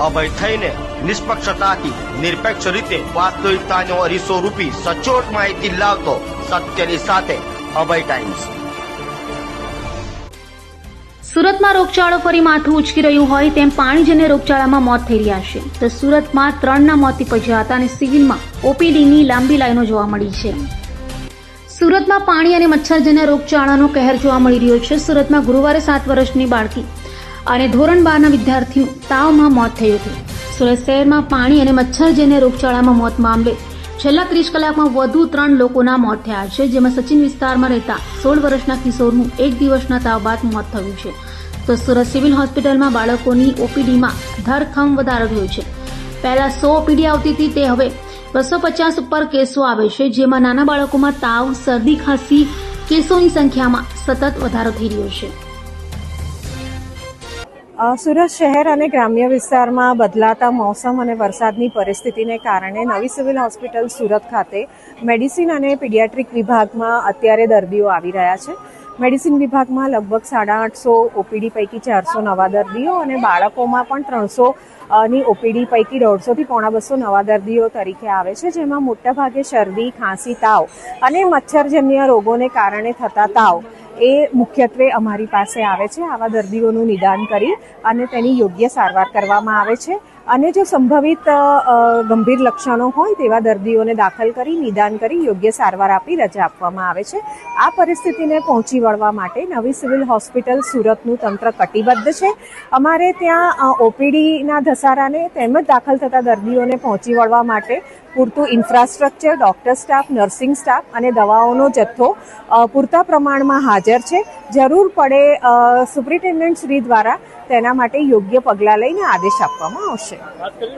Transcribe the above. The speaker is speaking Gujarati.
અભય થઈને નિષ્પક્ષતાથી નિરપેક્ષ રીતે વાસ્તવિકતાનો અરીસો રૂપી સચોટ માહિતી લાવતો સત્યની સાથે અભય ટાઈમ્સ. સુરતમાં રોગચાળો ફરી માથું ઉચકી રહ્યું હોય તેમ પાણીજન્ય રોગચાળામાં મોત થઈ રહ્યા છે. તો સુરતમાં ત્રણના મોત નિપજ્યા હતા અને સિવિલમાં ઓપીડીની લાંબી લાઈનો જોવા મળી છે. સુરતમાં પાણી અને મચ્છરજન્ય રોગચાળાનો કહેર જોવા મળી રહ્યો છે. સુરતમાં ગુરુવારે સાત વર્ષની બાળકી અને ધોરણ બારના વિદ્યાર્થીનું તાવમાં મોત થયું હતું. સુરત શહેરમાં પાણી અને મચ્છરજન્ય રોગચાળામાં મોત મામલે છેલ્લા ત્રીસ કલાકમાં વધુ ત્રણ લોકોના મોત થયા છે, જેમાં સચિન વિસ્તારમાં રહેતા સોળ વર્ષના કિશોરનું એક દિવસના તાવ બાદ મોત થયું છે. તો સુરત સિવિલ હોસ્પિટલમાં બાળકોની ઓપીડીમાં ધરખમ વધારો થયો છે. પહેલા સો ઓપીડી આવતી હતી, તે હવે બસો પચાસ ઉપર કેસો આવે છે, જેમાં નાના બાળકોમાં તાવ, શરદી ખાંસી કેસોની સંખ્યામાં સતત વધારો થઈ રહ્યો છે. સુરત શહેર અને ગ્રામ્ય વિસ્તારમાં બદલાતા મોસમ અને વરસાદની પરિસ્થિતિને કારણે નવી સિવિલ હોસ્પિટલ સુરત ખાતે મેડિસિન અને પીડિયાટ્રિક વિભાગમાં અત્યારે દર્દીઓ આવી રહ્યા છે. મેડિસિન વિભાગમાં લગભગ સાડા આઠસો ઓપીડી પૈકી ચારસો નવા દર્દીઓ અને બાળકોમાં પણ ત્રણસો ની ઓપીડી પૈકી દોઢસોથી પોણા બસો નવા દર્દીઓ તરીકે આવે છે, જેમાં મોટાભાગે શરદી, ખાંસી, તાવ અને મચ્છરજન્ય રોગોને કારણે થતા તાવ. એ મુખ્યત્વે અમારી પાસે આવે છે આવા દર્દીઓનું નિદાન કરી અને તેની યોગ્ય સારવાર કરવામાં આવે છે. અને જો સંભવિત ગંભીર લક્ષણો હોય તેવા દર્દીઓને દાખલ કરી, નિદાન કરી, યોગ્ય સારવાર આપી, રજા આપવામાં આવે છે, આ પરિસ્થિતિને પહોંચી વળવા માટે નવી સિવિલ હોસ્પિટલ સુરતનું તંત્ર કટિબદ્ધ છે. અમારે ત્યાં ઓપીડીના ધસારાને તેમજ દાખલ થતા દર્દીઓને પહોંચી વળવા માટે પૂરતું infrastructure, doctor staff, nursing staff અને દવાઓનો જથ્થો પૂરતા પ્રમાણમાં હાજર છે. જરૂર પડે સુપ્રિન્ટેન્ડન્ટ શ્રી દ્વારા તેના માટે યોગ્ય પગલાં લઈને આદેશ આપવામાં આવશે.